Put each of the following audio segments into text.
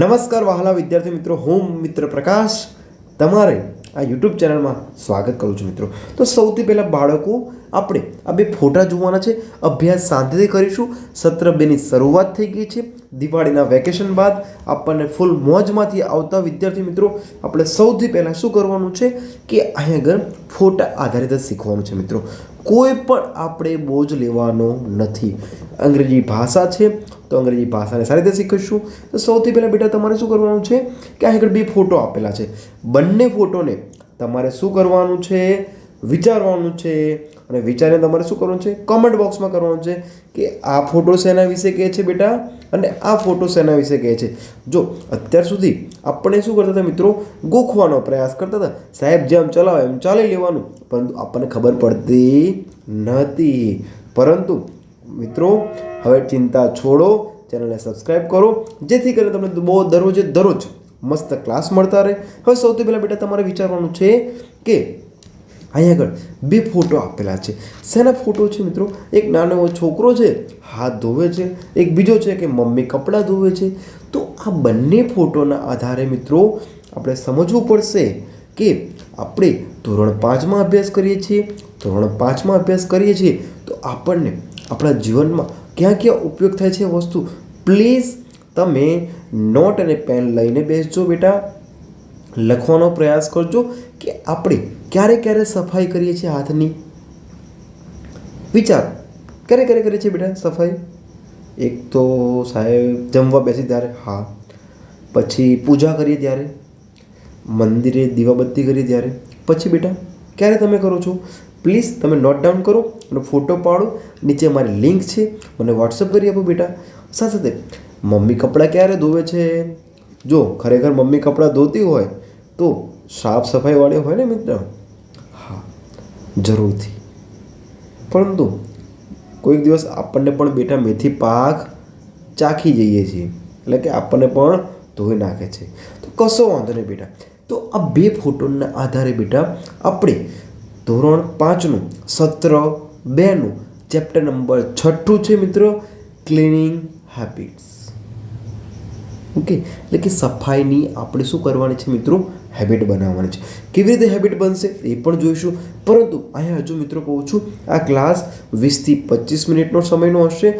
નમસ્કાર વહાલા વિદ્યાર્થી મિત્રો, હું મિત્ર પ્રકાશ. તમારે આ યુટ્યુબ ચેનલમાં સ્વાગત કરું છું મિત્રો. તો સૌથી પહેલાં બાળકો, આપણે આ બે ફોટા જોવાના છે. અભ્યાસ શાંતિથી કરીશું. સત્ર બેની શરૂઆત થઈ ગઈ છે. દિવાળીના વેકેશન બાદ આપણને ફૂલ મોજમાંથી આવતા વિદ્યાર્થી મિત્રો, આપણે સૌથી પહેલાં શું કરવાનું છે કે અહીંયા આગળ ફોટા આધારિત જ શીખવાનું છે મિત્રો. કોઈ પણ આપણે બોજ લેવાનો નથી. અંગ્રેજી ભાષા છે, તો અંગ્રેજી ભાષાને સારી રીતે શીખીશું. તો સૌથી પહેલાં બેટા તમારે શું કરવાનું છે કે આગળ બે ફોટો આપેલા છે. બંને ફોટોને તમારે શું કરવાનું છે? વિચારવાનું છે અને વિચારીને તમારે શું કરવાનું છે? કોમેન્ટ બોક્સમાં કરવાનું છે કે આ ફોટો શેના વિશે કહે છે બેટા? અને આ ફોટો શેના વિશે કહે છે? જો, અત્યાર સુધી આપણે શું કરતા હતા મિત્રો? ગોખવાનો પ્રયાસ કરતા હતા. સાહેબ, જેમ ચલાવે એમ ચાલી લેવાનું. પરંતુ આપણને ખબર પડતી નહોતી. પરંતુ મિત્રો, હવે ચિંતા છોડો, ચેનલને સબસ્ક્રાઈબ કરો, જેથી કરીને તમને બહુ દરરોજે દરરોજ મસ્ત ક્લાસ મળતા રહે. હવે સૌથી પહેલાં બેટા તમારે વિચારવાનું છે કે અહીંયા આગળ બે ફોટો આપેલા છે. શેના ફોટો છે મિત્રો? એક નાનો એવો છોકરો છે, હાથ ધોવે છે. એક બીજો છે કે મમ્મી કપડાં ધોવે છે. તો આ બંને ફોટોના આધારે મિત્રો, આપણે સમજવું પડશે કે આપણે ધોરણ પાંચમાં અભ્યાસ કરીએ છીએ, ધોરણ પાંચમાં અભ્યાસ કરીએ છીએ, તો આપણને આપણા જીવનમાં ક્યાં ક્યાં ઉપયોગ થાય છે વસ્તુ. પ્લીઝ તમે નોટ અને પેન લઈને બેસજો બેટા. લખવાનો પ્રયાસ કરજો. કે આપણે ક્યારે ક્યારે સફાઈ કરીએ છીએ હાથની? વિચાર. ક્યારે ક્યારે કરીએ છીએ બેટા સફાઈ? એક તો સાહેબ જમવા બેસી ત્યારે, હા. પછી પૂજા કરીએ ત્યારે, મંદિરે દીવાબત્તી કરીએ ત્યારે. પછી બેટા, ક્યારે તમે કરો છો? પ્લીઝ તમે નોટ ડાઉન કરો અને ફોટો પાડો. નીચે મારી લિંક છે. મને વોટ્સઅપ કરી આપો બેટા. સાથે સાથે, મમ્મી કપડાં ક્યારે ધોવે છે? જો, ખરેખર મમ્મી કપડાં ધોતી હોય, તો સાફ સફાઈવાળી હોય ને મિત્ર? હા, જરૂરથી. પરંતુ કોઈક દિવસ આપણને પણ બેટા મેથી પાક ચાખી જઈએ છીએ. એટલે કે આપણને પણ ધોઈ નાખે છે. તો કશો વાંધો નહીં બેટા. તો આ બે ફોટોના આધારે બેટા આપણે ધોરણ પાંચનું, સત્ર બેનું, ચેપ્ટર નંબર છઠ્ઠું છે મિત્રો, ક્લિનિંગ હેબિટ્સ. ઓકે? એટલે કે સફાઈની આપણે શું કરવાની છે મિત્રો? હેબિટ બનાવવાની છે. કેવી રીતે હેબિટ બનશે એ પણ જોઈશું. પરંતુ અહીંયા હજુ મિત્રો કહું છું, આ ક્લાસ વીસથી પચીસ મિનિટનો સમયનો હશે.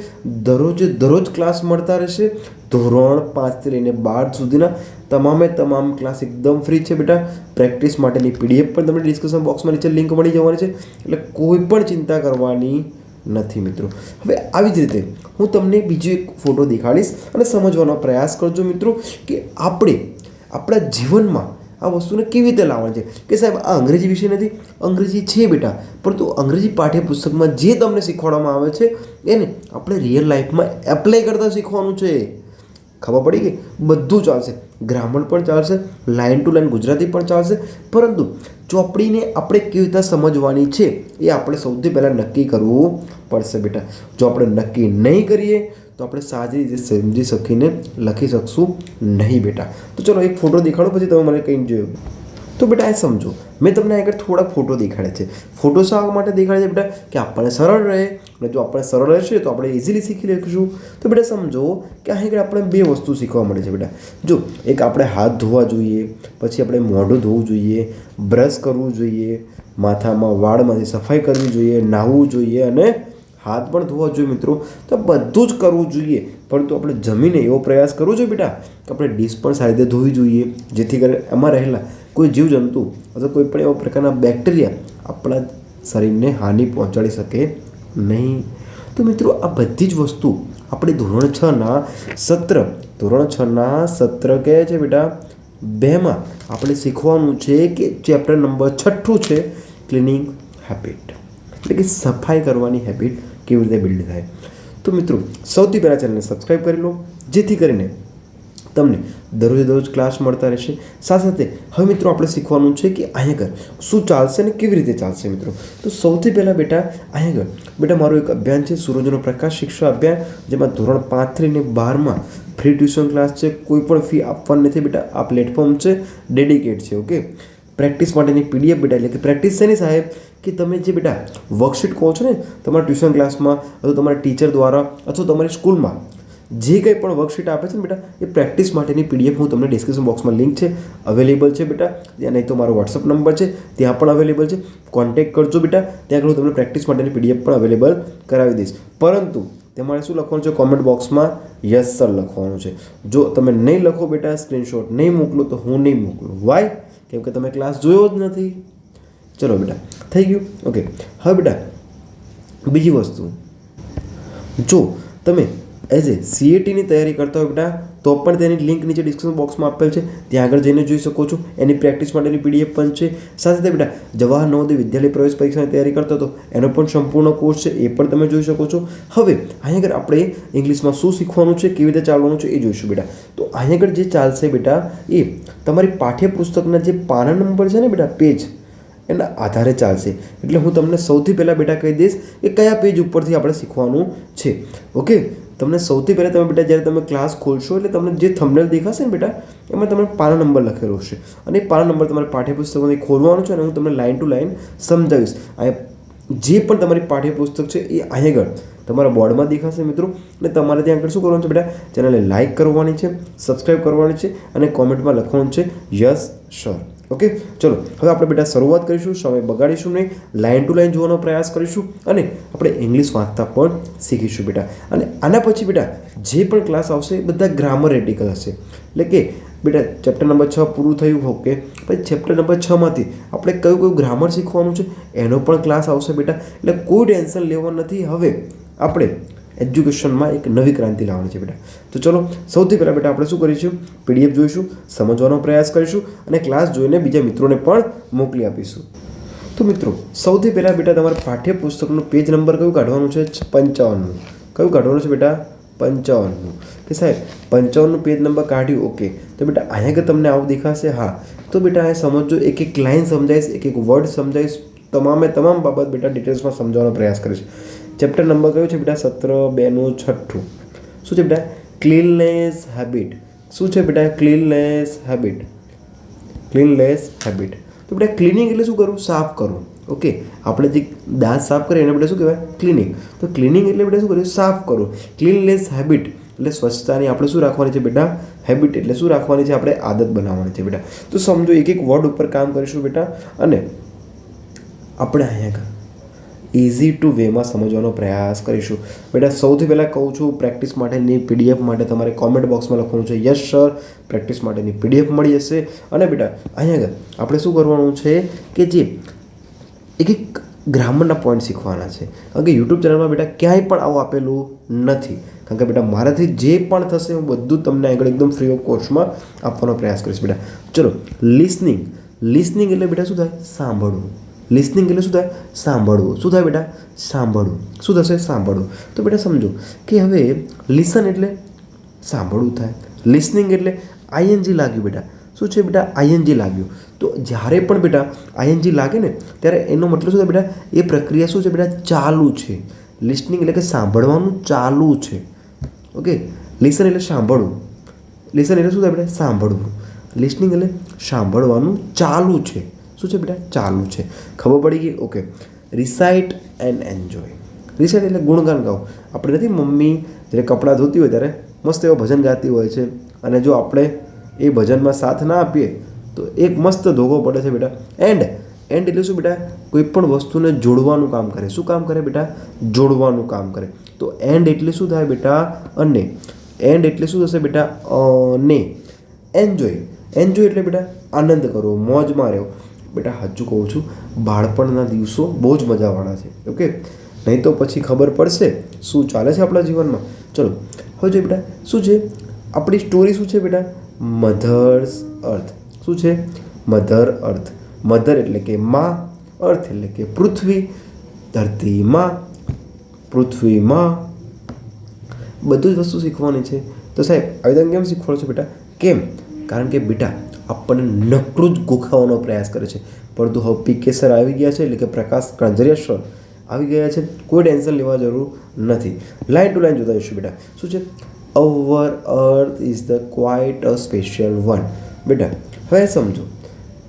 દરરોજે દરરોજ ક્લાસ મળતા રહેશે. ધોરણ પાંચથી લઈને બાર સુધીના તમામે તમામ ક્લાસ એકદમ ફ્રી છે બેટા. પ્રેક્ટિસ માટેની પીડીએફ પણ તમને ડિસ્કશન બોક્સમાં નીચે લિંક મળી જવાની છે. એટલે કોઈ પણ ચિંતા કરવાની નથી મિત્રો. હવે આવી જ રીતે હું તમને બીજો એક ફોટો દેખાડીશ અને સમજવાનો પ્રયાસ કરજો મિત્રો કે આપણે આપણા જીવનમાં આ વસ્તુને કેવી રીતે લાવવાની છે? કે સાહેબ, આ અંગ્રેજી વિષય નથી, અંગ્રેજી છે બેટા. પરંતુ અંગ્રેજી પાઠ્યપુસ્તકમાં જે તમને શીખવાડવામાં આવે છે, એને આપણે રિયલ લાઈફમાં એપ્લાય કરતાં શીખવાનું છે. ખબર પડી ગઈ? બધું ચાલશે. ગ્રામર પણ ચાલશે લાઇન ટુ લાઇન ગુજરાતી પણ ચાલશે. પરંતુ ચોપડીને આપણે કેવી રીતે સમજવાની છે, એ આપણે સૌથી પહેલાં નક્કી કરવું પડશે બેટા. જો આપણે નક્કી નહીં કરીએ તો આપણે સારી રીતે સમજી શકીને લખી શકશું નહીં બેટા. તો ચલો એક ફોટો દેખાડો, પછી તમે મને કંઈ જોયું. તો બેટા એ સમજો, મેં તમને આગળ થોડા ફોટો દેખાડ્યા છે. ફોટો શા માટે દેખાડે છે બેટા? કે આપણને સરળ રહે, અને જો આપણે સરળ રહેશે તો આપણે ઇઝીલી શીખી લઈશું તો બેટા સમજો કે અહીં આગળ આપણે બે વસ્તુ શીખવા મળે છે બેટા. જો, એક આપણે હાથ ધોવા જોઈએ, પછી આપણે મોઢું ધોવું જોઈએ, બ્રશ કરવું જોઈએ, માથામાં વાળમાંથી સફાઈ કરવી જોઈએ, નાહવું જોઈએ અને હાથ પણ ધોવા જોઈએ મિત્રો. તો બધું જ કરવું જોઈએ. પરંતુ આપણે જમીને એવો પ્રયાસ કરવો જોઈએ બેટા કે આપણે ડીશ પણ સારી રીતે ધોવી જોઈએ. જેથી કરીને એમાં રહેલા કોઈ જીવજંતુ અથવા કોઈ પણ એવા પ્રકારના બેક્ટેરિયા આપણા શરીરને હાનિ પહોંચાડી શકે નહીં. તો મિત્રો, આ બધી જ વસ્તુ આપણે ધોરણ છના સત્ર, ધોરણ છના સત્ર કહે છે બેટા. બેમાં આપણે શીખવાનું છે કે ચેપ્ટર નંબર છઠ્ઠું છે, ક્લિનિંગ હેબિટ. એટલે કે સફાઈ કરવાની હેબિટ. કેવી રીતે બિલ્ડ થાય. તો મિત્રો, સૌથી પહેલાં ચેનલને સબસ્ક્રાઈબ કરી લો, જેથી કરીને તમને દરરોજ દરરોજ ક્લાસ મળતા રહેશે. સાથે સાથે, હવે મિત્રો આપણે શીખવાનું છે કે અહીંયા આગળ શું ચાલશે અને કેવી રીતે ચાલશે મિત્રો. તો સૌથી પહેલાં બેટા, અહીંયા આગળ. બેટા, મારું એક અભિયાન છે, સૂરજનો પ્રકાશ શિક્ષા અભિયાન, જેમાં ધોરણ પાંચથી બારમાં ફ્રી ટ્યુશન ક્લાસ છે. કોઈ પણ ફી આપવાની નથી બેટા. આ પ્લેટફોર્મ છે ડેડિકેટ છે ઓકે પ્રેક્ટિસ માટેની પીડીએફ બેટા એટલે કે પ્રેક્ટિસ છે ને સાહેબ, કે તમે જે બેટા વર્કશીટ કહો છો ને, તમારા ટ્યુશન ક્લાસમાં અથવા તમારા ટીચર દ્વારા, અથવા તમારી સ્કૂલમાં જે કંઈ પણ વર્કશીટ આપે છે ને બેટા, એ પ્રેક્ટિસ માટેની પીડીએફ હું તમને ડિસ્ક્રિપ્શન બોક્સમાં લિંક છે. અવેલેબલ છે બેટા. ત્યાં નહીં તો મારો વોટ્સઅપ નંબર છે. ત્યાં પણ અવેલેબલ છે. કોન્ટેક્ટ કરજો બેટા. ત્યાં હું તમને પ્રેક્ટિસ માટેની પીડીએફ પણ અવેલેબલ કરાવી દઈશ. પરંતુ, તમારે શું લખવાનું છે કોમેન્ટ બોક્સમાં યસ સર લખવાનું છે. જો તમે નહીં લખો બેટા સ્ક્રીનશોટ નહીં મોકલો, તો હું નહીં મોકલું. વાય કેમ કે તમે ક્લાસ જોયો જ નથી. ચલો બેટા, થઈ ગયું. ઓકે હવે બેટા, બીજી વસ્તુ. જો તમે એઝ એ સીએટીની તૈયારી કરતા હોય બેટા તો પણ તેની લિંક નીચે ડિસ્ક્રિપ્શન બોક્સમાં આપેલ છે. ત્યાં આગળ જઈને જોઈ શકો છો. એની પ્રેક્ટિસ માટેની પીડીએફ પણ છે. સાથે સાથે બેટા, જવાહર નવોદય વિદ્યાલય પ્રવેશ પરીક્ષાની તૈયારી કરતો હતો. એનો પણ સંપૂર્ણ કોર્સ છે. એ પણ તમે જોઈ શકો છો. હવે, અહીં આગળ આપણે ઇંગ્લિશમાં શું શીખવાનું છે, કેવી રીતે ચાલવાનું છે એ જોઈશું બેટા. તો અહીં આગળ જે ચાલશે બેટા એ તમારી પાઠ્યપુસ્તકના જે પાના નંબર છે ને બેટા, પેજ, એના આધારે ચાલશે. એટલે હું તમને સૌથી પહેલાં બેટા કહી દઈશ કે કયા પેજ ઉપરથી આપણે શીખવાનું છે. ઓકે? તમને સૌથી પહેલાં તમે બેટા જ્યારે તમે ક્લાસ ખોલશો એટલે તમને જે થંબનેલ દેખાશે ને બેટા, એમાં તમને પાના નંબર લખેલો હશે. અને એ પાના નંબર તમારે પાઠ્યપુસ્તકમાંથી ખોલવાનો છે અને હું તમને લાઇન ટુ લાઇન સમજાવીશ. અહીંયા જે પણ તમારી પાઠ્યપુસ્તક છે એ અહીં આગળ તમારા બોર્ડમાં દેખાશે મિત્રો. અને તમારે ત્યાં આગળ શું કરવાનું છે બેટા? ચેનલને લાઇક કરવાની છે સબસ્ક્રાઈબ કરવાની છે અને કોમેન્ટમાં લખવાનું છે યસ સર ઓકે? ચલો, હવે આપણે બેટા શરૂઆત કરીશું, સમય બગાડીશું નહીં લાઇન ટુ લાઇન જોવાનો પ્રયાસ કરીશું અને આપણે ઇંગ્લિશ વાંચતા પણ શીખીશું બેટા. અને આના પછી બેટા, જે પણ ક્લાસ આવશે, બધા ગ્રામર રેડિકલ હશે. એટલે કે, બેટા ચેપ્ટર નંબર છ પૂરું થયું ઓકે પછી ચેપ્ટર નંબર છમાંથી આપણે કયું કયું ગ્રામર શીખવાનું છે, એનો પણ ક્લાસ આવશે બેટા. એટલે કોઈ ટેન્શન લેવાનું નથી. હવે આપણે એજ્યુકેશનમાં એક નવી ક્રાંતિ લાવવાની છે બેટા. તો ચલો, સૌથી પહેલાં બેટા આપણે શું કરીશું? પીડીએફ જોઈશું, સમજવાનો પ્રયાસ કરીશું અને ક્લાસ જોઈને બીજા મિત્રોને પણ મોકલી આપીશું. તો મિત્રો, સૌથી પહેલાં બેટા તમારે પાઠ્યપુસ્તકનું પેજ નંબર કયું કાઢવાનું છે? પંચાવનનું. કયું કાઢવાનું છે બેટા? પંચાવનનું. કે સાહેબ, પંચાવનનું પેજ નંબર કાઢ્યું ઓકે તો બેટા, અહીંયા કે તમને આવું દેખાશે, હા. તો બેટા, અહીંયા સમજો, એક એક લાઇન સમજાવીશ એક એક વર્ડ સમજાવીશ તમામે તમામ બાબત બેટા ડિટેલ્સમાં સમજાવવાનો પ્રયાસ કરીશ. ચેપ્ટર નંબર કયો છે બેટા? સત્ર બેનું છઠ્ઠું. શું છે બેટા? ક્લીનલેસ હેબિટ શું છે બેટા? ક્લીનલેસ હેબિટ ક્લીનલેસ હેબિટ તો બેટા ક્લિનિંગ એટલે શું કરવું સાફ કરવું ઓકે? આપણે જે દાંત સાફ કરીએ એને બધા શું કહેવાય? ક્લિનિંગ તો ક્લિનિંગ એટલે બેટા શું કર્યું સાફ કરો. ક્લીનલેસ હેબિટ એટલે સ્વચ્છતાની આપણે શું રાખવાની છે બેટા? હેબિટ એટલે શું રાખવાની છે? આપણે આદત બનાવવાની છે બેટા. તો સમજો એક એક વર્ડ ઉપર કામ કરીશું બેટા. અને આપણે અહીંયા ઇઝી ટુ વેમાં સમજવાનો પ્રયાસ કરીશું. બેટા, સૌથી પહેલાં કહું છું પ્રેક્ટિસ માટેની પીડીએફ માટે તમારે કોમેન્ટ બોક્સમાં લખવાનું છે યસ સર પ્રેક્ટિસ માટેની પીડીએફ મળી જશે. અને બેટા, અહીંયા આગળ આપણે શું કરવાનું છે કે જે એક એક ગ્રામરના પોઈન્ટ શીખવાના છે. કારણ કે યુટ્યુબ ચેનલમાં બેટા ક્યાંય પણ આવું આપેલું નથી. કારણ કે બેટા, મારાથી જે પણ થશે હું બધું તમને આગળ એકદમ ફ્રી ઓફ કોસ્ટમાં આપવાનો પ્રયાસ કરીશ બેટા. ચલો લિસનિંગ લિસનિંગ એટલે બેટા શું થાય? સાંભળવું. લિસનિંગ એટલે શું થાય સાંભળવું શું થાય બેટા સાંભળવું શું થશે સાંભળવું તો બેટા સમજો કે હવે લિસન એટલે સાંભળવું થાય લિસનિંગ એટલે આઈએનજી લાગ્યું બેટા શું છે બેટા? આઈએનજી લાગ્યું તો જ્યારે પણ બેટા આઈએનજી લાગે ને, ત્યારે એનો મતલબ શું થાય બેટા? એ પ્રક્રિયા શું છે બેટા? ચાલુ છે. લિસનિંગ એટલે કે સાંભળવાનું ચાલુ છે. ઓકે લિસન એટલે સાંભળવું. લિસન એટલે શું થાય બેટા? સાંભળવું. લિસનિંગ એટલે સાંભળવાનું ચાલુ છે. શું છે બેટા? ચાલુ છે. ખબર પડી ગઈ? Okay. Recite and enjoy recite એટલે ગુણગાન ગાઓ. આપણે નથી મમ્મી જ્યારે કપડાં ધોતી હોય ત્યારે મસ્ત એવા ભજન ગાતી હોય છે. અને જો આપણે એ ભજનમાં સાથ ના આપીએ, તો એક મસ્ત ધોગો પડે છે બેટા. એન્ડ એન્ડ એટલે શું બેટા? કોઈ પણ વસ્તુને જોડવાનું કામ કરે. શું કામ કરે બેટા? જોડવાનું કામ કરે. તો એન્ડ એટલે શું થાય બેટા? અને. એન્ડ એટલે શું થશે બેટા? અને. એન્જોય એન્જોય એટલે બેટા આનંદ કરો, મોજમાં રહો. બેટા, હજુ કહું છું, બાળપણના દિવસો બહુ જ મજાવાળા છે ઓકે નહીં તો પછી ખબર પડશે શું ચાલે છે આપણા જીવનમાં. ચલો, હવે જોઈએ બેટા, શું છે? આપણી સ્ટોરી શું છે બેટા? મધર્સ અર્થ શું છે? મધર અર્થ મધર એટલે કે માં અર્થ એટલે કે પૃથ્વી ધરતી પૃથ્વીમાં. બધું જ વસ્તુ શીખવાની છે. તો સાહેબ, આવી તમે કેમ શીખવાડો છો બેટા? કેમ? કારણ કે બેટા આપણને નકરું જ ગોખાવાનો પ્રયાસ કરે છે. પરંતુ હવે પીકે સર આવી ગયા છે એટલે કે પ્રકાશ કંજરિયા સર આવી ગયા છે. કોઈ ટેન્શન લેવા જરૂર નથી. લાઇન ટુ લાઇન જોતા જઈશું બેટા. શું છે? Our earth is the quite a special one બેટા, હવે સમજો.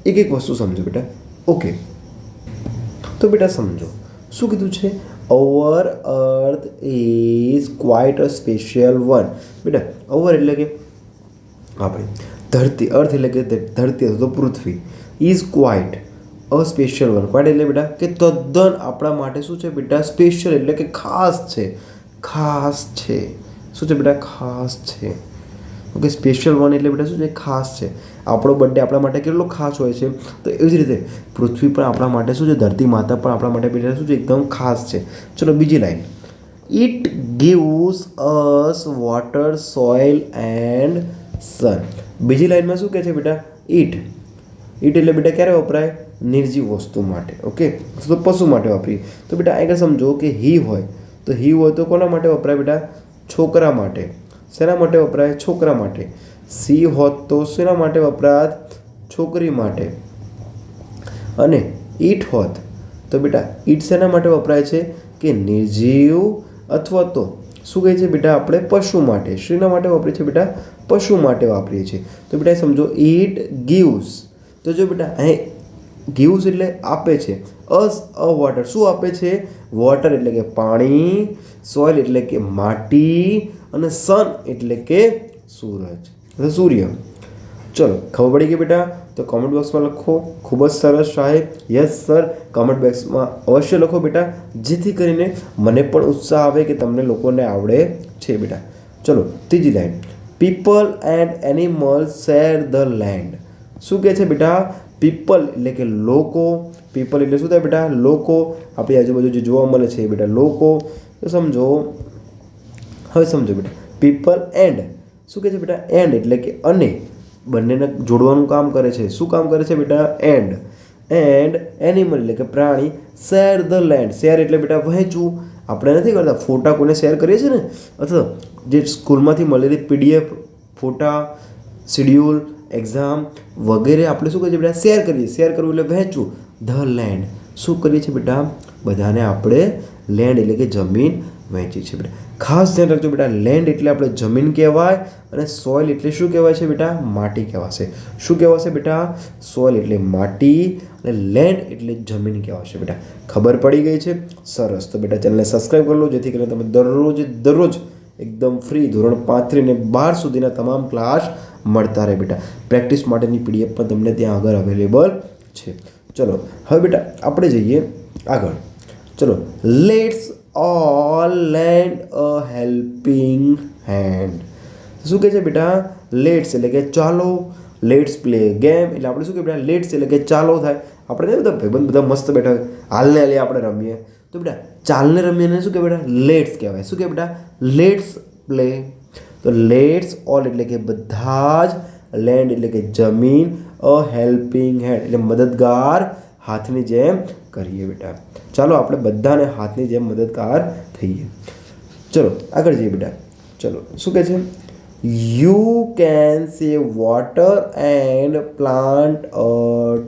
એક એક વસ્તુ સમજો બેટા. ઓકે તો બેટા સમજો. શું કીધું છે? Our earth is quite a special one બેટા અવર એટલે કે? આપણે. ધરતી, અર્થ એટલે કે ધરતી અથવા તો પૃથ્વી. Is quite a special one quite એટલે બેટા કે તદ્દન આપણા માટે શું છે બેટા? સ્પેશિયલ એટલે કે ખાસ છે. ખાસ છે. શું છે બેટા? ખાસ છે. ઓકે સ્પેશિયલ વન એટલે બેટા શું છે? ખાસ છે. આપણો બર્થડે આપણા માટે કેટલો ખાસ હોય છે? તો એવી જ રીતે પૃથ્વી પણ આપણા માટે શું છે? ધરતી માતા પણ આપણા માટે બેટા શું છે? એકદમ ખાસ છે. ચલો બીજી line. It gives us water soil and sun બીજી લાઈનમાં શું કહે છે બેટા? ઈટ. ઈટ એટલે બેટા ક્યારે વપરાય? નિર્જીવ વસ્તુ માટે, ઓકે? તો પશુ માટે વાપરીએ. તો બેટા આગળ સમજો કે હી હોય, તો હી હોય તો કોના માટે વપરાય બેટા? છોકરા માટે. શેના માટે વપરાય? છોકરા માટે. સી હોત તો શેના માટે વપરાત? છોકરી માટે. અને ઈટ હોત તો બેટા ઈટ શેના માટે વપરાય છે? કે નિર્જીવ અથવા તો શું કહે છે બેટા આપણે પશુ માટે? શેના માટે વાપરીએ છીએ બેટા? પશુ માટે વાપરીએ છીએ. તો બેટા સમજો, ઈટ ગીવ્સ. તો જો બેટા, અહીં ગીવ્સ એટલે આપે છે. Us, uh, water. શું આપે છે? વોટર એટલે કે પાણી, સોઇલ એટલે કે માટી, અને સન એટલે કે સૂરજ. સૂર્ય. ચલો, ખબર પડી ગઈ બેટા? તો કોમેન્ટ બોક્સમાં લખો, ખૂબ જ સરસ સાહેબ યસ સર કોમેન્ટ બોક્સમાં અવશ્ય લખો બેટા. જેથી કરીને મને પણ ઉત્સાહ આવે કે તમને લોકોને આવડે છે બેટા. ચલો, ત્રીજી line people and animal share the land શું કહે છે બેટા? પીપલ એટલે કે લોકો. પીપલ એટલે શું થાય બેટા? લોકો. આપણી આજુબાજુ જે જોવા મળે છે બેટા લોકો. તો સમજો. હવે સમજો બેટા. પીપલ એન્ડ શું કહે છે બેટા? એન્ડ એટલે કે અને. બંનેને જોડવાનું કામ કરે છે. શું કામ કરે છે બેટા? એન્ડ. એન્ડ એનિમલ એટલે કે પ્રાણી શેર ધ લેન્ડ શેર એટલે બેટા વહેંચવું. આપણે નથી કરતા ફોટા કોને શેર કરીએ છીએ ને? અથવા જે સ્કૂલમાંથી મળેલી પીડીએફ ફોટા શિડ્યુલ એક્ઝામ વગેરે આપણે શું કરીએ બેટા? શેર કરીએ. શેર કરવું એટલે વહેંચવું. ધ લેન્ડ શું કરીએ છીએ બેટા? બધાને આપણે લેન્ડ એટલે કે જમીન વહેંચી છે બેટા. ખાસ ધ્યાન રાખજો બેટા લેન્ડ એટલે આપણે જમીન કહેવાય અને સોઇલ એટલે શું કહેવાય છે બેટા? માટી કહેવાશે. શું કહેવાશે બેટા? સોઇલ એટલે માટી અને લેન્ડ એટલે જમીન કહેવાશે બેટા. ખબર પડી ગઈ છે? સરસ. તો બેટા ચેનલને સબસ્ક્રાઈબ કરી લો, જેથી કરીને તમે દરરોજ દરરોજ એકદમ ફ્રી ધોરણ પાંત્રી ને બાર સુધીના તમામ ક્લાસ મળતા રહે બેટા. પ્રેક્ટિસ માટેની પીડીએફ પણ તમને ત્યાં આગળ અવેલેબલ છે. ચલો, હવે બેટા આપણે જઈએ આગળ. ચલો let's all lend a helping hand શું કહે છે બેટા? લેટ્સ એટલે કે ચાલો. લેટ્સ પ્લે ગેમ એટલે આપણે શું કે બેટા? લેટ્સ એટલે કે ચાલો થાય. આપણે નહીં બધા ભાઈબંધ બધા મસ્ત બેઠા હાલને હાલે આપણે રમીએ. તો બેટા, ચાલને રમીએ ને શું કે બેટા? લેટ્સ કહેવાય. શું કે બેટા? લેટ્સ પ્લે તો લેટ્સ ઓલ એટલે કે બધા જ લેન્ડ એટલે કે જમીન અ હેલ્પિંગ હેન્ડ એટલે મદદગાર હાથની જેમ કરીએ બેટા. ચાલો આપણે બધાને હાથની જેમ મદદગાર થઈએ. ચલો, આગળ જઈએ બેટા. ચલો, શું કહે છે? You can save water and plant a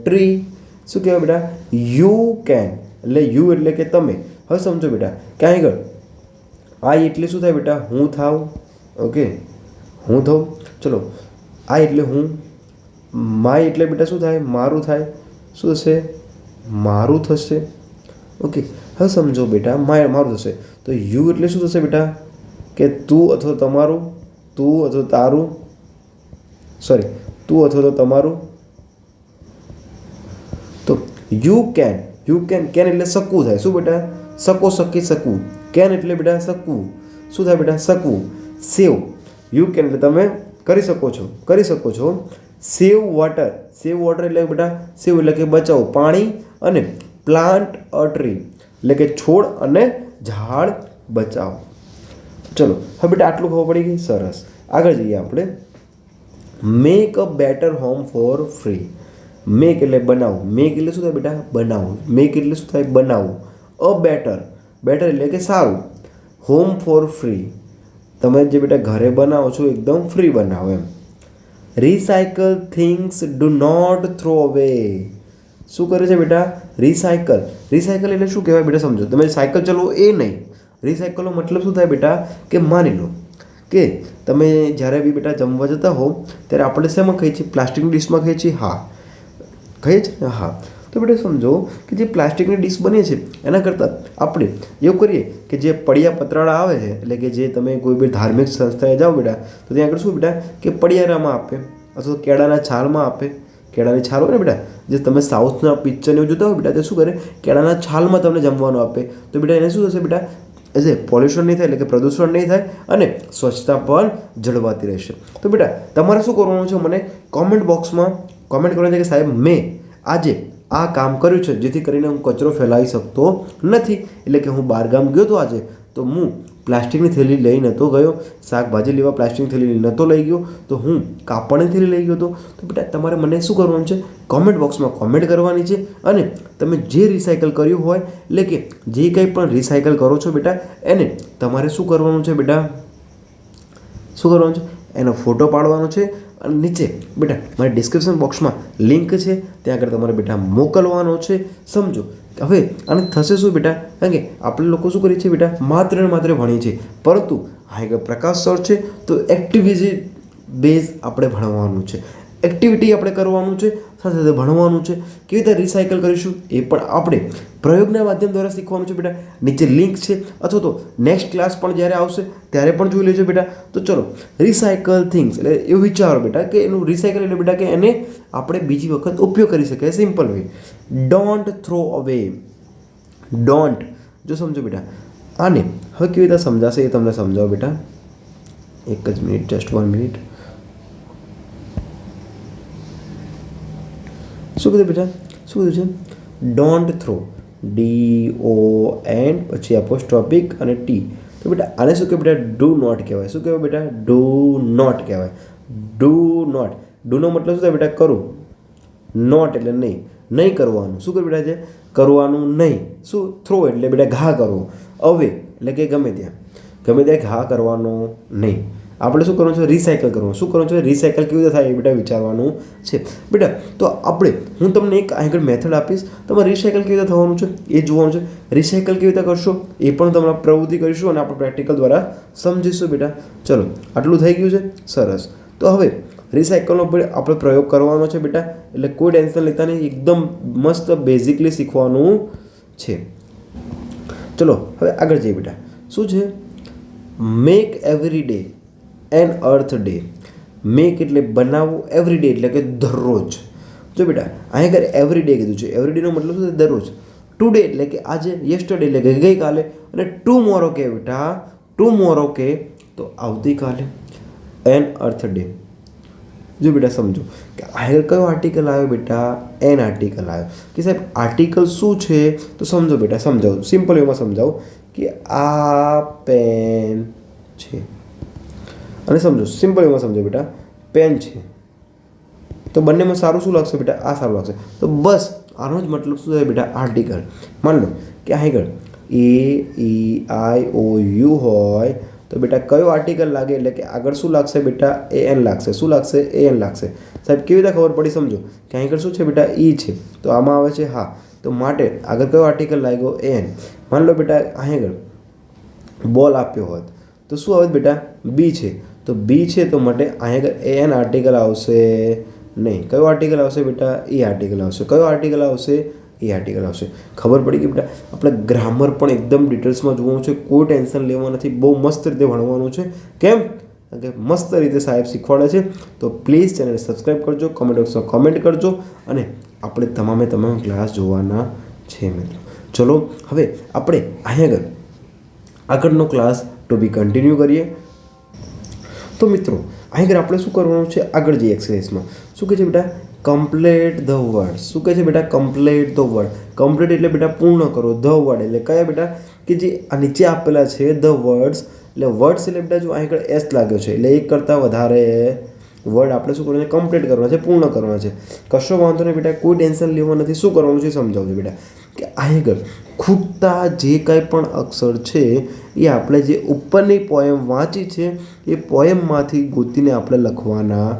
tree શું કહેવાય બેટા? યુ કેન એટલે યુ એટલે કે તમે. હવે સમજો બેટા ક્યાં આગળ? આ એટલે શું થાય બેટા? હું થાવ ઓકે? હું થઉં. ચલો આ એટલે હું. માય એટલે બેટા શું થાય? મારું થાય. શું થશે? મારું થશે? ઓકે હવે સમજો બેટા, માય, મારું થશે. તો યુ એટલે શું થશે બેટા? કે તું અથવા તમારું, તું અથવા તારું સોરી તું અથવા તો તમારું. તો you can you can can એટલે શકવું થાય. શું બેટા? શકો, શકી, શકવું. કેન એટલે બેટા શકવું. શું થાય બેટા? શકવું. સેવ. યુ કેન એટલે તમે કરી શકો છો, કરી શકો છો. સેવ વોટર સેવ વોટર એટલે બેટા, સેવ એટલે કે બચાવો. પાણી અને પ્લાન્ટ અ ટ્રી, એટલે કે છોડ અને ઝાડ બચાવો. ચલો, હવે બેટા આટલું ખબર પડી ગઈ? સરસ. આગળ જઈએ આપણે. Make a better home for free make એટલે બનાવવું મેક એટલે શું થાય બેટા? બનાવવું મેક એટલે શું થાય? બનાવવું અ બેટર બેટર એટલે કે સારું. હોમ ફોર ફ્રી તમે જે બેટા ઘરે બનાવો છો, એકદમ ફ્રી બનાવો એમ. Recycle things do not throw away શું કરે છે બેટા? રિસાયકલ રિસાયકલ એટલે શું કહેવાય બેટા સમજો? તમે સાયકલ ચલાવો એ નહીં. રિસાયકલનો મતલબ શું થાય બેટા? કે માની લો કે તમે જ્યારે બી બેટા જમવા જતા હો ત્યારે આપણે શેમાં ખાઈએ છીએ? પ્લાસ્ટિકની ડીશમાં ખાઈએ છીએ? હા. ખાઈએ છીએ હા. તો બેટા સમજો કે જે પ્લાસ્ટિકની ડીશ બની છે, એના કરતાં આપણે એવું કરીએ કે જે પડિયા પતરાળા આવે છે, એટલે કે જે તમે કોઈ બી ધાર્મિક સંસ્થાએ જાઓ બેટા, તો ત્યાં આગળ શું બેટા? કે પડિયારામાં આપે, અથવા કેળાના છાલમાં આપે. કેળાની છાલ હોય ને બેટા, જે તમે સાઉથના પિક્ચરને એવું જોતા હોય બેટા, તે શું કરે? કેળાના છાલમાં તમને જમવાનું આપે. તો બેટા એને શું થશે બેટા? એઝ એ પોલ્યુશન નહીં થાય, એટલે કે પ્રદૂષણ નહીં થાય અને સ્વચ્છતા પણ જળવાતી રહેશે. તો બેટા, તમારે શું કરવાનું છે મને કોમેન્ટ બોક્સમાં કોમેન્ટ કરવાનું છે કે સાહેબ, મેં આજે આ કામ કર્યું છે, જેથી કરીને હું કચરો ફેલાવી શકતો નથી. એટલે કે હું બહારગામ ગયો હતો આજે, તો હું પ્લાસ્ટિકની થેલી લઈ નહોતો ગયો, શાકભાજી લેવા પ્લાસ્ટિકની થેલી નહોતો લઈ ગયો, તો હું કાપડની થેલી લઈ ગયો હતો. તો બેટા, તમારે મને શું કરવાનું છે? કોમેન્ટ બોક્સમાં કોમેન્ટ કરવાની છે અને તમે જે રિસાયકલ કર્યું હોય, એટલે કે જે કંઈ પણ રિસાયકલ કરો છો બેટા, એને તમારે શું કરવાનું છે બેટા? શું કરવાનું છે? એનો ફોટો પાડવાનો છે અને નીચે, બેટા, મારી ડિસ્ક્રિપ્શન બોક્સમાં લિંક છે. ત્યાં આગળ તમારે, બેટા, મોકલવાનો છે. સમજો હવે અને થશે શું, બેટા? કારણ કે આપણે લોકો શું કરીએ છીએ, બેટા, માત્ર ને માત્ર ભણીએ છીએ. પરંતુ હા એક પ્રકાશ સર છે, તો એક્ટિવિટી બેઝ આપણે ભણવાનું છે. એક્ટિવિટી આપણે કરવાનું છે, સાથે સાથે ભણવાનું છે, કેવી રીતે રિસાયકલ કરીશું એ પણ આપણે પ્રયોગના માધ્યમ દ્વારા શીખવાનું છે બેટા. નીચે લિંક છે, અથવા તો નેક્સ્ટ ક્લાસ પણ જ્યારે આવશે ત્યારે પણ જોઈ લેજો બેટા. તો ચલો રિસાયકલ થિંગ્સ એટલે એવું વિચારો બેટા કે એનું રિસાયકલ એટલે બેટા કે એને આપણે બીજી વખત ઉપયોગ કરી શકીએ. Simple way don't throw away don't જો સમજો બેટા. આને હવે કેવી રીતે સમજાશે એ તમને સમજાવો બેટા. એક જ મિનિટ જસ્ટ વન મિનિટ શું કીધું બેટા? શું કીધું છે? Don't throw D O N પછી એપોસ્ટ્રોપિક અને ટી તો બેટા, આને શું કહેવાય બેટા? ડુ નોટ કહેવાય. શું કહેવાય બેટા? ડુ નોટ કહેવાય. ડુ નોટ ડુનો મતલબ શું થાય બેટા? કરું. નોટ એટલે નહીં. નહીં કરવાનું. શું કરવું બેટા છે કરવાનું નહીં. શું? થ્રો એટલે બેટા ઘા કરવો. અવે એટલે કે ગમે ત્યાં. ગમે ત્યાં ઘા કરવાનો નહીં. આપણે શું કરવાનું છે? રિસાયકલ કરવાનું. શું કરવાનું છે? રિસાયકલ કેવી રીતે થાય એ બેટા વિચારવાનું છે. બેટા, તો આપણે, હું તમને એક આગળ મેથડ આપીશ. તમારે રિસાયકલ કેવી રીતે થવાનું છે? એ જોવાનું છે. રિસાયકલ કેવી રીતે કરશો? એ પણ તમે પ્રવૃત્તિ કરીશું અને આપણે પ્રેક્ટિકલ દ્વારા સમજીશું બેટા. ચલો, આટલું થઈ ગયું છે. સરસ. તો હવે રિસાયકલનો પણ આપણે પ્રયોગ કરવાનો છે બેટા. એટલે કોઈ ટેન્શન લેતા નહીં. એકદમ મસ્ત બેઝિકલી શીખવાનું છે. ચલો, હવે આગળ જઈએ બેટા. શું છે? Make every day an earth day. Make એટલે બનાવવું એવરી ડે એટલે કે દરરોજ. જો બેટા અહીં આગળ એવરી ડે કીધું છે. એવરી ડેનો મતલબ શું દરરોજ. ટુડે એટલે કે આજે, યસ્ટરડે એટલે કે ગઈકાલે અને ટુ મોરો કે બેટા ટુ મોરો કે તો આવતીકાલે. An earth day. જો બેટા સમજો કે આગળ કયો આર્ટિકલ આવ્યો બેટા? એન આર્ટિકલ આવ્યો. કે સાહેબ, આર્ટિકલ શું છે? તો સમજો બેટા, સમજાવું. સિમ્પલ એમાં સમજાવું કે આ પેન છે. અને સમજો સિમ્પલ એમાં સમજો બેટા. પેન છે. તો બંનેમાં સારું શું લાગશે બેટા? આ સારું લાગશે. તો બસ, આનો જ મતલબ શું થાય બેટા? આર્ટિકલ. માન લો કે આગળ એ ઈ આઈ ઓ યુ હોય, તો બેટા કયો આર્ટિકલ લાગે? એટલે કે આગળ શું લાગશે બેટા? એ એન લાગશે. શું લાગશે? એ એન લાગશે. સાહેબ, કેવી રીતે ખબર પડી સમજો? કે આગળ શું છે બેટા? ઈ છે. તો આમાં આવે છે હા. તો માટે આગળ કયો આર્ટિકલ લાગ્યો? એ એન માન લો બેટા આગળ બોલ આપ્યો હોત. તો શું આવે બેટા? બી છે. તો બી છે તો માટે અહીંયા એન આર્ટિકલ આવશે નહીં. કયો આર્ટિકલ આવશે બેટા? એ આર્ટિકલ આવશે. કયો આર્ટિકલ આવશે? એ આર્ટિકલ આવશે. ખબર પડી કે બેટા? આપણે ગ્રામર પણ એકદમ ડિટેલ્સમાં જોવાનું છે. કોઈ ટેન્શન લેવા નથી. બહુ મસ્ત રીતે ભણવાનું છે. કેમ? કે મસ્ત રીતે સાહેબ શીખવાડે છે. તો પ્લીઝ ચેનલ સબસ્ક્રાઈબ કરજો કમેન્ટ બોક્સમાં કોમેન્ટ કરજો અને આપણે તમામે તમામ ક્લાસ જોવાના છે મિત્રો. ચલો, હવે આપણે અહીંયા આગળ આગળનો ક્લાસ ટુ બી કન્ટિન્યુ કરીએ. તો મિત્રો આગળ આપણે શું કરવાનું છે? આગળ જઈએ એક્સરસાઇઝમાં શું કહે છે બેટા? કમ્પ્લેટ ધ વર્ડ શું કહે છે બેટા? કમ્પ્લેટ ધ વર્ડ કમ્પ્લીટ એટલે બેટા પૂર્ણ કરો. ધ વર્ડ એટલે કયા બેટા? કે જે આ નીચે આપેલા છે ધ વર્ડ્સ એટલે વર્ડ્સ એટલે બેટા જો આગળ એસ લાગ્યો છે, એટલે એક કરતાં વધારે વર્ડ આપણે શું કરવાનું છે? કમ્પ્લીટ કરવાના છે, પૂર્ણ કરવાના છે. કશો વાંધો નહીં બેટા, કોઈ ટેન્શન લેવા નથી. શું કરવાનું છે સમજાવજો બેટા. કે આગળ ખૂટતા જે કાંઈ પણ અક્ષર છે, એ આપણે જે ઉપરની પોયમ વાંચી છે, એ પોયમમાંથી ગોતીને આપણે લખવાના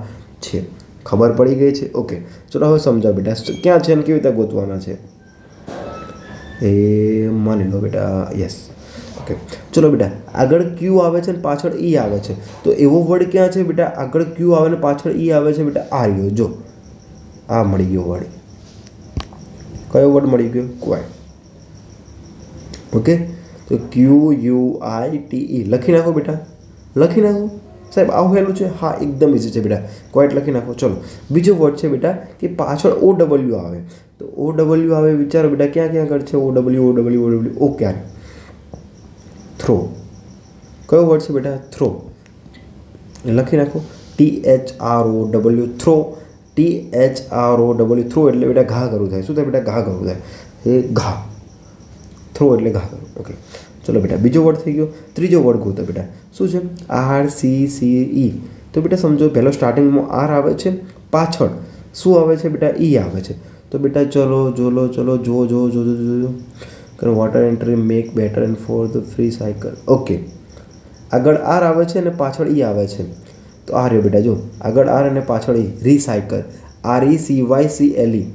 છે. ખબર પડી ગઈ છે? ઓકે ચલો હવે સમજાવ બેટા. ક્યાં છે અને કેવી રીતે ગોતવાના છે? એ, માની લો બેટા યસ ઓકે ચલો બેટા, આગળ ક્યુ આવે છે ને પાછળ ઈ આવે છે. તો એવો વર્ડ ક્યાં છે બેટા? આગળ ક્યુ આવે ને પાછળ ઈ આવે છે બેટા? આ રહ્યો, જો. આ મળી ગયો વર્ડ કયો વર્ડ મળી ગયો? ક્વાઇટ ઓકે તો Q U I T E લખી નાખો બેટા. લખી નાખો. સાહેબ, આવું હેલું છે? હા, એકદમ ઇઝી છે બેટા. ક્વાઇટ લખી નાખો. ચલો. બીજો વર્ડ છે બેટા કે પાછળ ઓ ડબલ્યુ આવે. તો ઓ ડબલ્યુ આવે, વિચારો બેટા, ક્યાં ક્યાં આગળ છે O W O W O W O ક્યાં થ્રો કયો વર્ડ છે બેટા? થ્રો લખી નાખો. T H R O W throw T H R O W throw એટલે બેટા ઘા કરવું થાય. શું થાય બેટા? ઘા કરવું થાય. એ ઘા. થ્રો એટલે ઘા ઓકે ચલો બેટા, બીજો વર્ડ થઈ ગયો. ત્રીજો વર્ડ ગોતો બેટા. શું છે? R, C C, E. તો બેટા સમજો, પહેલો સ્ટાર્ટિંગમાં આર આવે છે, પાછળ શું આવે છે બેટા? ઈ આવે છે. તો બેટા ચલો, જોલો, ચલો, જો જો જો જો જો જો. Water entry make better and for the free cycle okay આગળ આર આવે છે અને પાછળ ઈ આવે છે. તો આ રહ્યો બેટા, જો. આગળ આર અને પાછળ E. Recycle R, E, C, Y, C, L, E.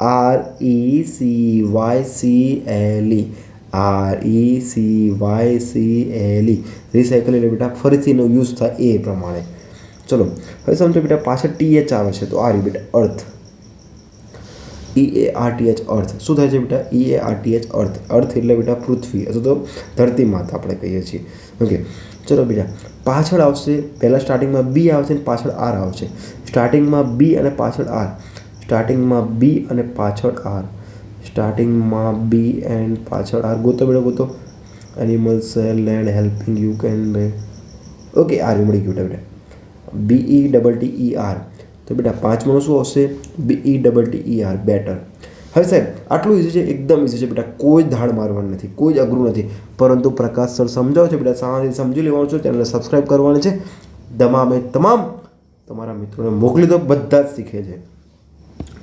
R, E, C, Y, C, L, E. R E C Y C L E recycle એટલે બેટા ફરીથી એનો યુઝ થાય એ પ્રમાણે. ચલો, હવે સમજો બેટા પાછળ ટી એચ આવે છે, તો આ રહ્યું બેટા earth E A R T H earth શું થાય છે બેટા? E A R T H earth earth એટલે બેટા પૃથ્વી. અથવા તો ધરતી માતા આપણે કહીએ છીએ. ઓકે ચલો બેટા, પાછળ આવશે, પહેલાં સ્ટાર્ટિંગમાં બી આવશે અને પાછળ આર આવશે. સ્ટાર્ટિંગમાં બી અને પાછળ આર સ્ટાર્ટિંગમાં બી અને પાછળ આર સ્ટાર્ટિંગમાં બી એન્ડ પાછળ આર ગોતો બેટા ગોતો animal sell land helping you can બે ઓકે આર મળી ગયું બેટા B E double T E R તો બેટા પાંચમાનું શું આવશે B E double T E R better હવે સાહેબ, આટલું ઇઝી છે, એકદમ ઇઝી છે, બેટા. કોઈ ધાડ મારવાનું નથી, કોઈ જ અઘરું નથી. પરંતુ પ્રકાશ સર સમજાવો છે, બેટા શાંતિથી સમજી લેવાનું છે, ચેનલને સબસ્ક્રાઈબ કરવાની છે. તમામે તમામ તમારા મિત્રોને મોકલી દો, બધા જ શીખે છે.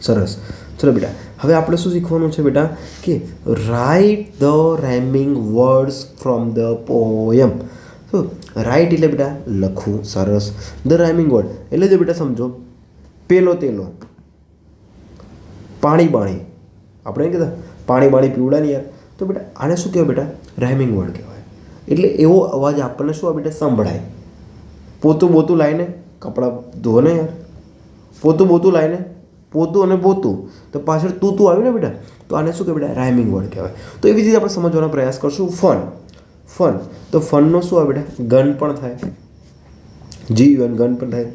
સરસ. ચલો બેટા, હવે આપણે શું શીખવાનું છે બેટા કે write the rhyming words from the poem તો રાઇટ એટલે બેટા લખવું સરસ. ધ રાઇમિંગ વર્ડ એટલે જો બેટા સમજો, પેલો તેલો, પાણી બાણી. આપણે એમ કહેતા, પાણી બાણી પીવડા ને યાર. તો બેટા આને શું કહેવાય બેટા? રાઇમિંગ વર્ડ કહેવાય. એટલે એવો અવાજ આપણને શું બેટા? સંભળાય. પોતું બોતું લાવીને કપડાં ધોને યાર. પોતું બોતું લાવીને પોતું અને પોતું તો પાછળ તું તું આવ્યું ને બેટા? તો આને શું કહેવાય બેટા? રાઇમિંગ વર્ડ કહેવાય. તો એવી રીતે આપણે સમજવાનો પ્રયાસ કરશું. ફન ફન તો ફનનો શું આવે બેટા? ગન પણ થાય. જી યુ એન ગન પણ થાય.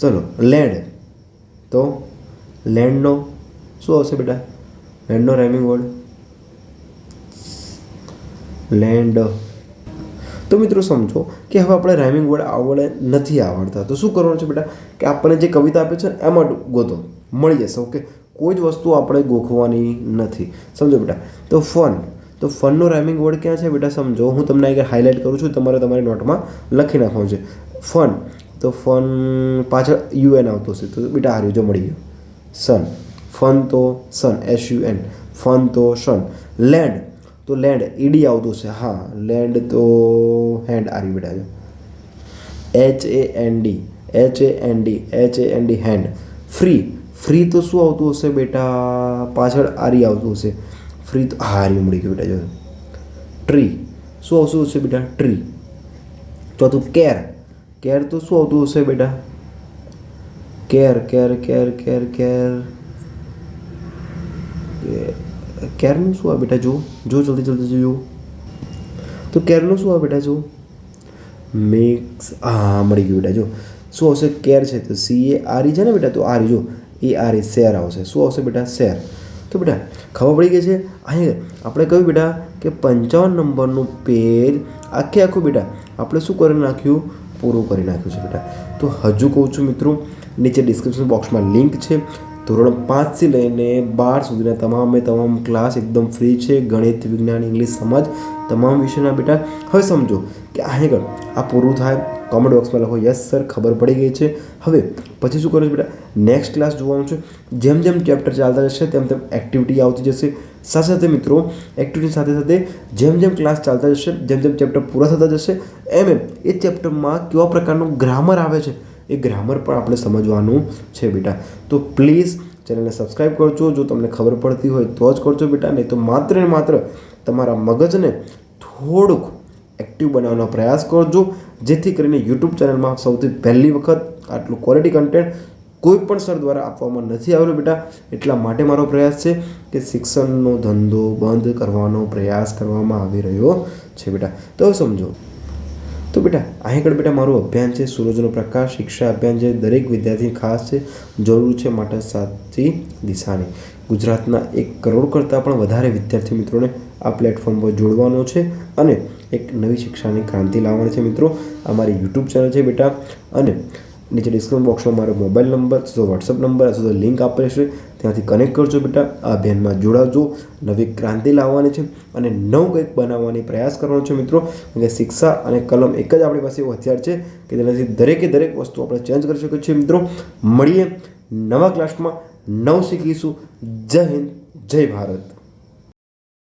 ચલો લેન્ડ તો લેન્ડનો શું આવશે બેટા? લેન્ડનો રાઇમિંગ વર્ડ લેન્ડ તો મિત્રો સમજો કે હવે આપણે રાઇમિંગ વર્ડ આવડે નથી આવડતા. તો શું કરવાનું છે બેટા? કે આપણને જે કવિતા આપે છે એમાં ગોતો. મળી જશે ઓકે કોઈ જ વસ્તુ આપણે ગોખવાની નથી. સમજો બેટા? તો ફન તો ફનનો રાઇમિંગ વર્ડ ક્યાં છે બેટા? સમજો. હું તમને આગળ હાઇલાઇટ કરું છું, તમારે તમારી નોટમાં લખી નાખવાનું છે. ફન તો ફન પાછળ યુ એન આવતો હશે. તો બેટા હાર્યું જો મળી ગયો. સન ફન તો sun S U N fun તો સન લેન્ડ તો લેન્ડ ઈડી આવતું છે હા લેન્ડ તો હેન્ડ આરી બેટા છે H A N D H A N D H A N D hand free free તો શું આવતું હશે બેટા? પાછળ આરી આવતું હશે. ફ્રી તો હા આર્યું મળી ગયું બેટા, જો. ટ્રી શું આવતું હશે બેટા? ટ્રી ચોથું કેર કેર તો શું આવતું હશે બેટા? Care care care care care કેરનું શું આ બેટા જો જો જલ્દી જલ્દી જો તો કેરનું શું આ બેટા જો મિક્સ હા, મળી ગયું બેટા જો શું આવશે? કેર છે તો સી એ આરી છે ને બેટા, તો આરી જો એ આરી શેર આવશે. શું આવશે બેટા? શેર તો બેટા, ખબર પડી ગઈ છે? અહીંયા આપણે કહ્યું બેટા કે પંચાવન નંબરનું પેજ આખે આખું બેટા, આપણે શું કરી નાખ્યું? પૂરું કરી નાખ્યું છે બેટા. તો હજુ કહું છું મિત્રો નીચે ડિસ્ક્રિપ્શન બોક્સમાં લિંક છે. ધોરણ પાંચથી લઈને બાર સુધીના તમામે તમામ ક્લાસ એકદમ ફ્રી છે. ગણિત, વિજ્ઞાન ઇંગ્લિશ સમાજ તમામ વિષયના બેટા. હવે સમજો કે આગળ આ પૂરું થાય. કોમેન્ટ બોક્સમાં લખો યસ સર ખબર પડી ગઈ છે. હવે પછી શું કરો છે બેટા? નેક્સ્ટ ક્લાસ જોવાનું છે. જેમ જેમ ચેપ્ટર ચાલતા જશે, તેમ તેમ એક્ટિવિટી આવતી જશે. સાથે સાથે મિત્રો એક્ટિવિટી સાથે સાથે જેમ જેમ ક્લાસ ચાલતા જશે, જેમ જેમ ચેપ્ટર પૂરા થતા જશે, એમ એમ એ ચેપ્ટરમાં કેવા પ્રકારનું ગ્રામર આવે છે એ ગ્રામર પણ આપણે સમજવાનું છે બેટા. તો પ્લીઝ ચેનલને સબસ્ક્રાઈબ કરજો. જો તમને ખબર પડતી હોય તો જ કરજો બેટા. નહીં તો માત્ર ને માત્ર તમારા મગજને થોડુંક એક્ટિવ બનાવવાનો પ્રયાસ કરજો. જેથી કરીને યુટ્યુબ ચેનલમાં સૌથી પહેલી વખત આટલું ક્વોલિટી કન્ટેન્ટ કોઈ પણ સર દ્વારા આપવામાં નથી આવેલો બેટા. એટલા માટે મારો પ્રયાસ છે કે શિક્ષણનો ધંધો બંધ કરવાનો પ્રયાસ કરવામાં આવી રહ્યો છે બેટા. તો સમજો. તો બેટા અહીં આગળ બેટા મારું અભિયાન છે, સૂરજનો પ્રકાશ, શિક્ષા અભિયાન છે, દરેક વિદ્યાર્થી ખાસ છે, જરૂર છે માટે સાચી દિશાની. ગુજરાતના એક કરોડ કરતાં પણ વધારે વિદ્યાર્થી મિત્રોને આ પ્લેટફોર્મ પર જોડવાનો છે અને એક નવી શિક્ષાની ક્રાંતિ લાવવાની છે મિત્રો. અમારી યુટ્યુબ ચેનલ છે બેટા અને નીચે ડિસ્ક્રિપ્શન બોક્સમાં મારો મોબાઈલ નંબર અથવા વોટ્સઅપ નંબર અથવા તો લિંક આપેલ છે. ત્યાંથી કનેક્ટ કરજો બેટા, આ અભિયાનમાં જોડાજો નવી ક્રાંતિ લાવવાની છે અને નવું કંઈક બનાવવાની પ્રયાસ કરવાનો છે મિત્રો. એટલે શિક્ષા અને કલમ એક જ આપણી પાસે હથિયાર છે કે તેનાથી દરેકે દરેક વસ્તુ આપણે ચેન્જ કરી શકીએ છીએ મિત્રો. મળીએ નવા ક્લાસમાં નવ શીખીશું. જય હિન્દ, જય ભારત.